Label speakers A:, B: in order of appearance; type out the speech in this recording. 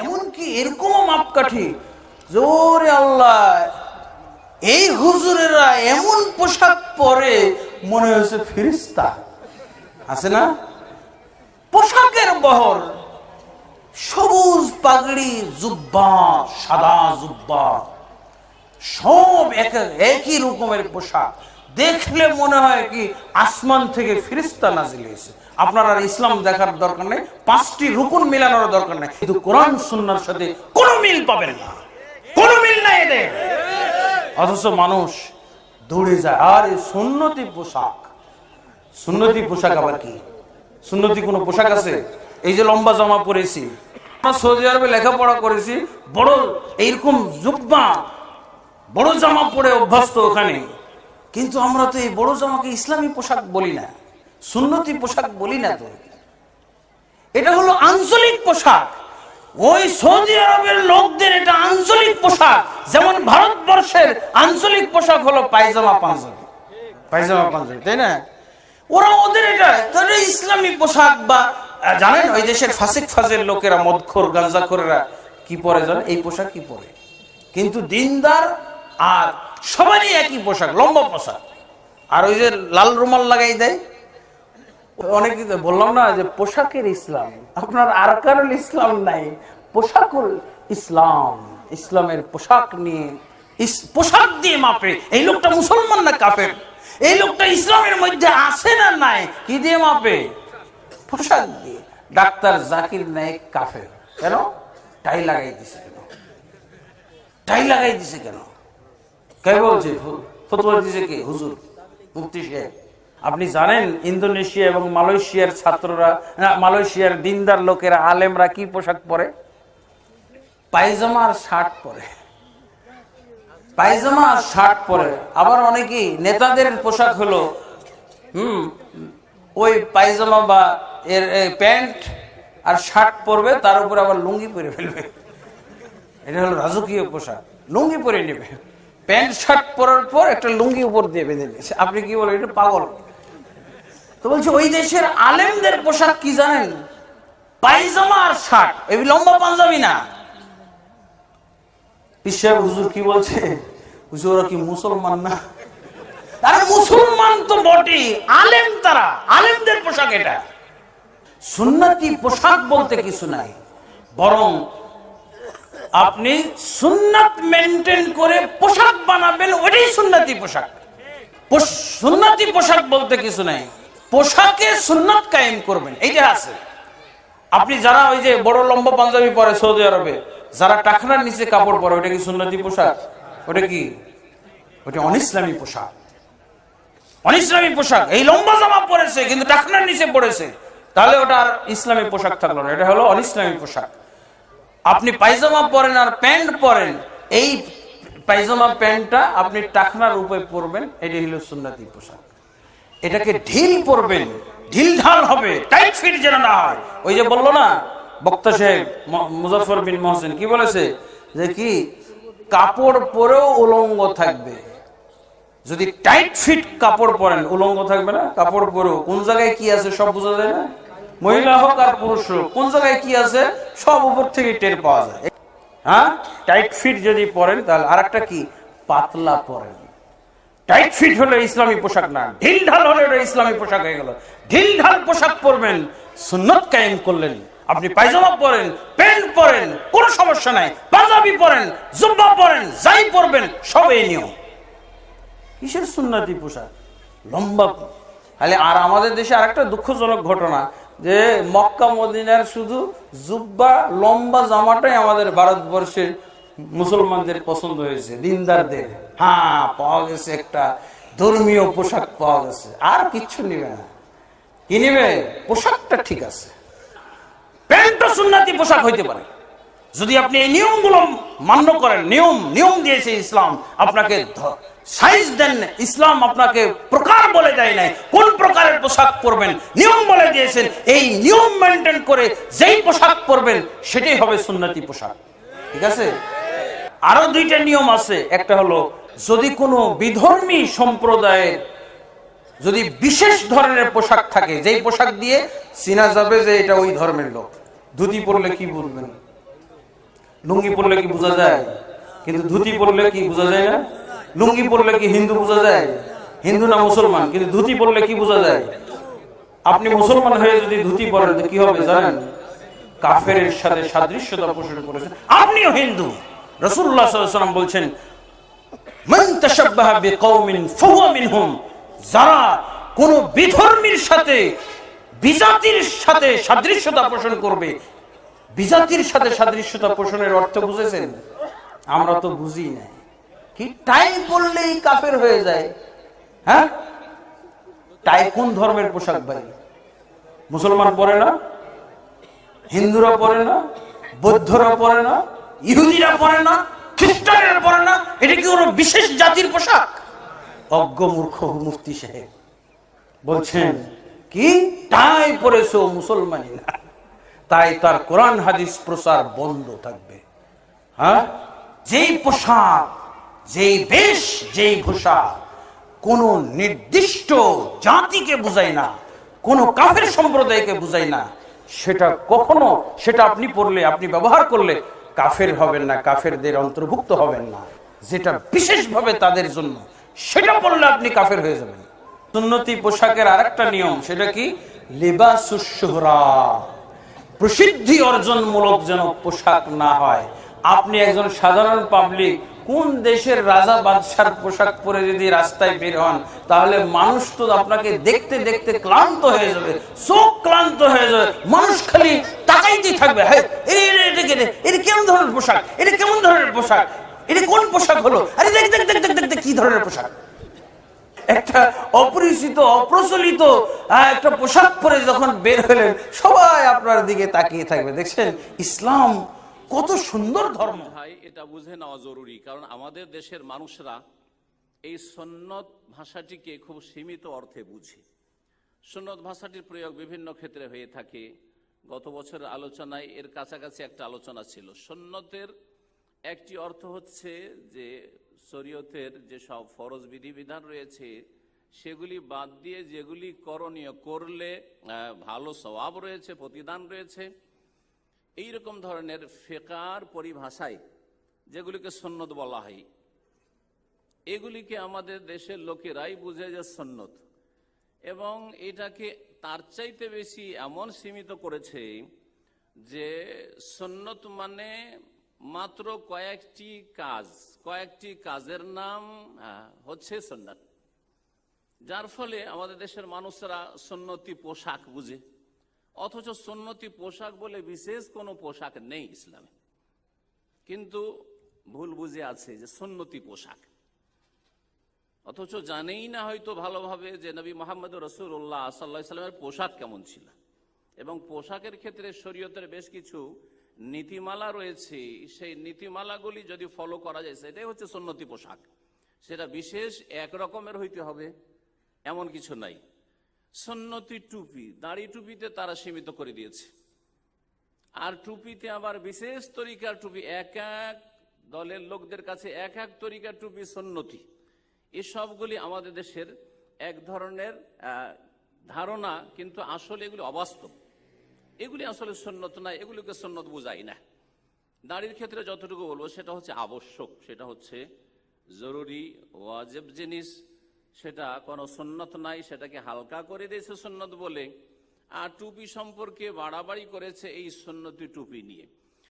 A: এমনকি এরকমও মাপকাঠি। জোরে আল্লাহ, এই হুজুরেরা এমন পোশাক পরে মনে হয়েছে ফিরিস্তা আছে না? পোশাকের বহর, সবুজ পাগড়ি, জুব্বা, সাদা জুব্বা, সব এক একই রকমের পোশাক। দেখলে মনে হয় কি আসমান থেকে ফিরিস্তা নাজিল হয়েছে। আপনার আর ইসলাম দেখার দরকার নেই, পাঁচটি রুকুন মিলানোর দরকার নেই। কিন্তু কোরআন সুন্নার সাথে কোনো মিল পাবেন না। কোনো মিল নাই এদের। অথচ মানুষ দৌড়ে যায়। আর এই সুন্নতি পোশাক সুন্নতি পোশাক আবার কি? সুন্নতি কোনো পোশাক আছে? এই যে লম্বা জামা পরেছি সৌদি আরবে লেখাপড়া করেছি, বড় এইরকম জুব্বা, বড় জামা পরে অভ্যস্ত ওখানে। কিন্তু আমরা তো এই বড় জামাকে ইসলামী পোশাক বলি না, সুন্নতি পোশাক বলি না তো। এটা হলো আঞ্চলিক পোশাক। ওই সৌদি আরবের লোকদের এটা আঞ্চলিক পোশাক। যেমন ভারতবর্ষের আঞ্চলিক পোশাক হলো পায়জামা পাঞ্জাবি। পায়জামা পাঞ্জাবি, তাই না? ওরা ওদের এটা, তাদের ইসলামী পোশাক বা জানেন ওই দেশের ফাসিক ফাজের লোকেরা, মদখোর গাঞ্জাখোরেরা কি পরে জানেন? এই পোশাক কি পরে? কিন্তু দিনদার আর সবারই একই পোশাক, লম্বা পোশাক। আর ওই যে লাল রুমাল লাগাই দেয়। অনেক বললাম না যে পোশাকের ইসলাম, আপনার আরকানুল ইসলাম নাই। পোশাকুল ইসলাম, ইসলামের পোশাক নিয়ে পোশাক দিয়ে মাপে। এই লোকটা মুসলমান না কাফের? এই লোকটা ইসলামের মধ্যে আছে না নাই? কি দিয়ে মাপে? পোশাক দিয়ে। ডাক্তার জাকির নায়ক কাফের। কেন? টাই লাগাই দিছে কেন? টাই লাগাই দিছে কেন? কে বলছে? ফতোয়া দিছে কে? হুজুর মুফতি সাহেব। আপনি জানেন ইন্দোনেশিয়া এবং মালয়েশিয়ার ছাত্ররা মালয়েশিয়ার দিনদার লোকেরা আলেমরা কি পোশাক পরে? পায়জামা আর শার্ট পরে। পায়জামা আর শার্ট পরে। আবার অনেকেই নেতাদের পোশাক হলো হুম ওই পায়জামা বা এর প্যান্ট আর শার্ট পরবে তার উপরে আবার লুঙ্গি পরে ফেলবে। এটা হলো রাজকীয় পোশাক। লুঙ্গি পরে নেবে। প্যান্ট, শার্ট পরার পর একটা লুঙ্গি উপর দিয়ে বেঁধে নিয়েছে। আপনি কি বলেন, এটা পাগল? তো বলছে, ওই দেশের আলেমদের পোশাক কি জানেন? পায়জামা আর শার্ট। এই লম্বা পাঞ্জাবি না। পিসাব হুজুর কি বলছে? হুজুর কি মুসলমান না? আরে মুসলমান তো বটে, আলেম তারা, আলেমদের পোশাক এটা। সুন্নতি পোশাক বলতে কিছু নাই, বরং আপনি সুন্নাত মেনটেন করে পোশাক বানাবেন, ওটাই সুন্নতি পোশাক। পোশ- সুন্নতি পোশাক বলতে কিছু নাই। পোশাকে সুন্নাত কায়েম করবেন, এইটা আছে। আপনি যারা ওই যে বড় লম্বা পাঞ্জাবি পরে সৌদি আরবে, যারা টাকনার নিচে কাপড় পরে, ওটা কি সুন্নতি পোশাক? ওটা কি? ওটা অনিসলামী পোশাক। অনিসলামী পোশাক। এই লম্বা জামা পরেছে, কিন্তু টাকনার নিচে পড়েছে। তাহলে ওটা আর ইসলামী পোশাক থাকল না, এটা হলো অনিসলামী পোশাক। আপনি পায়জামা পরেন আর প্যান্ট পরেন, এই পায়জামা প্যান্টটা আপনি টাকনার উপরে পরবেন এটি হলো সুন্নতি পোশাক। এটাকে ঢিল পরবেন, ঢিল ঢাল হবে, টাইট ফিট যেন না হয়। ওই যে বলল না, বক্তা সাহেব মুজাফর বিন মহসিন কি বলেছে? যে কি, কাপড় পরেও উলঙ্গ থাকবে। যদি টাইট ফিট কাপড় পরেন, উলঙ্গ থাকবে না? কাপড় পরেও কোন জায়গায় কি আছে সব বোঝা যায় না? মহিলা হোক আর পুরুষ হোক, কোন জায়গায় কি আছে? সব উপর থেকে টের পাওয়া যায়। হ্যাঁ? টাইট ফিট যদি পরেন, তাহলে আর একটা কি? পাতলা পরেন। টাইট ফিট হলে ইসলামী পোশাক না। ঢিল ঢাল হলে ইসলামী পোশাক হয়ে গেল। ঢিল ঢাল পোশাক পরবেন, সুন্নত কায়েম করলেন। আপনি পায়জামা পরেন, প্যান্ট পরেন, কোনো সমস্যা নাই। পাঞ্জাবি পরেন, জুব্বা পরেন, যাই পরবেন, সব এই নিয়ম। কিসের সুন্নতি পোশাক? লম্বা। তাহলে আর আমাদের দেশে আরেকটা দুঃখজনক ঘটনা যে মক্কা মদিনার শুধু জুব্বা, লম্বা জামাটাই আমাদের ভারতবর্ষের মুসলমানদের পছন্দ হয়েছে, দিনদারদের। হ্যাঁ পাওয়া গেছে একটা ধর্মীয় পোশাক পাওয়া গেছে। আর কিচ্ছু নিবে না। কি নিবে? পোশাকটা ঠিক আছে। প্যান্টও সুন্নাতি পোশাক হইতে পারে। যদি আপনি এই নিয়মগুলো মান্য করেন, নিয়ম নিয়ম দিয়েছে ইসলাম, আপনাকে সাইজ দেন ইসলাম আপনাকে প্রকার বলে দেয় নাই। কোন প্রকারের পোশাক পরবেন? নিয়ম বলে দিয়েছেন। এই নিয়ম মেনটেন করে যেই পোশাক পরবেন, সেটাই হবে সুন্নতি পোশাক। ঠিক আছে? আরও দুইটা নিয়ম আছে। একটা হলো, যদি কোনো বিধর্মী সম্প্রদায়ের যদি বিশেষ ধরনের পোশাক থাকে, যেই পোশাক দিয়ে চিনা যাবে যে এটা ওই ধর্মের লোক। ধুতি পরলে কি বলবেন? লুঙ্গি পরলে কি বোঝা যায়? কিন্তু ধুতি পরলে কি বোঝা যায় না? লুঙ্গি পরলে কি হিন্দু বোঝা যায়? হিন্দু না মুসলমান? কিন্তু ধুতি পরলে কি বোঝা যায়? আপনি মুসলমান হয়ে যদি ধুতি পরেন কি হবে জানেন? কাফের সাথে সাদৃশ্যতা পোষণ করেছেন। আপনিও হিন্দু। রসুল্লাহ সাল্লাম বলছেন যারা কোন বিধর্মীর সাথে, বিজাতির সাথে সাদৃশ্যতা পোষণ করবে বিজাতির সাথে সাদৃশ্যতা পোষণের অর্থ বুঝেছেন? আমরা তো বুঝি না কি টাই পরলেই কাফের হয়ে যায়? হ্যাঁ? টাই কোন ধর্মের পোশাক ভাই? মুসলমান পরে না? হিন্দুরা পরে না? বৌদ্ধরা পরে না? ইহুদিরা পরে না? খ্রিস্টানেরা পরে না? এটা কি কোনো বিশেষ জাতির পোশাক? অজ্ঞ মূর্খ মুফতি সাহেব বলছেন, কি তাই পরেছো মুসলমানি না তাই তার কোরআন হাদিস প্রচার বন্ধ থাকবে। হ্যাঁ? যেই পোশাক, যেই বেশ, যেই ভূষা কোন নির্দিষ্ট জাতিকে বুঝায় না, কোন কাফের সম্প্রদায়কে বুঝায় না, সেটা কখনো, সেটা আপনি পড়লে, আপনি ব্যবহার করলে কাফের হবেন না, কাফেরদের অন্তর্ভুক্ত হবেন না। যেটা বিশেষভাবে তাদের জন্য, সেটা পড়লে আপনি কাফের হয়ে যাবেন। সুন্নতি পোশাকের আরেকটা নিয়ম, সেটা কি? লেবাসুসোহরা প্রসিদ্ধি অর্জনমূলক যেন পোশাক না হয় আপনি একজন সাধারণ পাবলিক কোন দেশের রাজা বাদশার পোশাক পরে যদি রাস্তায় বের হন তাহলে মানুষ তো আপনাকে দেখতে দেখতে ক্লান্ত হয়ে যাবে চোখ ক্লান্ত হয়ে যাবে মানুষ খালি তাকাইতে থাকবে হ্যাঁ এটা কেমন ধরনের পোশাক এটা কেমন ধরনের পোশাক এটা কোন পোশাক হলো আরে দেখ দেখ দেখ দেখ দেখ, কি ধরনের পোশাক একটা অপরিচিত, অপ্রচলিত একটা পোশাক পরে যখন বের হলেন, সবাই আপনার দিকে তাকিয়ে থাকবে। দেখছেন, ইসলাম কত সুন্দর ধর্ম।
B: ভাই এটা বুঝে নেওয়া জরুরি, কারণ আমাদের দেশের মানুষরা এই সন্ন্যত ভাষাটিকে খুব সীমিত অর্থে বুঝে। সন্ন্যত ভাষাটির প্রয়োগ বিভিন্ন ক্ষেত্রে হয়ে থাকে। গত বছরের আলোচনায় এর কাছাকাছি একটা আলোচনা ছিল। সন্ন্যতের একটি অর্থ হচ্ছে যে শরীয়তের যে সব ফরজ বিধিবিধান রয়েছে, সেগুলি বাদ দিয়ে যেগুলি করণীয় করলে ভালো স্বভাব রয়েছে, প্রতিদান রয়েছে এই রকম ধরনের ফেকার পরিভাষায় যেগুলিকে সন্ন্যত বলা হয়, এগুলিকে আমাদের দেশের লোকেরাই বুঝে যে সন্ন্যত এবং এটাকে তার চাইতে বেশি এমন সীমিত করেছে যে সন্ন্যত মানে মাত্র কয়েকটি কাজ, কয়েকটি কাজের নাম হচ্ছে সন্ন্যত যার ফলে আমাদের দেশের মানুষরা সন্ন্যতি পোশাক বুঝে। অথচ সন্ন্যতি পোশাক বলে বিশেষ কোনো পোশাক নেই ইসলামে। কিন্তু ভুল বুঝে আছে যে সন্ন্যতি পোশাক। অথচ জানেই না হয়তো ভালোভাবে যে নবী মোহাম্মদ রসুল্লাহ সাল্লাহ সাল্লামের পোশাক কেমন ছিল। এবং পোশাকের ক্ষেত্রে শরীয়তের বেশ কিছু নীতিমালা রয়েছে, সেই নীতিমালাগুলি যদি ফলো করা যায়, সেটাই হচ্ছে সন্ন্যতি পোশাক। সেটা বিশেষ এক রকমের হইতে হবে, এমন কিছু নাই। সন্ন্যতি টুপি, দাড়ি টুপিতে তারা সীমিত করে দিয়েছে। আর টুপিতে আবার বিশেষ তরিকার টুপি, এক এক দলের লোকদের কাছে এক এক তরিকার টুপি সন্নতি। এসবগুলি আমাদের দেশের এক ধরনের ধারণা, কিন্তু আসলে এগুলি অবাস্তব। এগুলি আসলে সন্ন্যত না এগুলিকে সন্ন্যত বোঝাই না। দাড়ির ক্ষেত্রে যতটুকু বলব, সেটা হচ্ছে আবশ্যক, সেটা হচ্ছে জরুরি, ওয়াজেব জিনিস, সেটা কোনো সন্ন্যত নাই, সেটাকে হালকা করে দিয়েছে সন্ন্যত বলে। আর টুপি সম্পর্কে বাড়াবাড়ি করেছে এই সন্ন্যতি টুপি নিয়ে।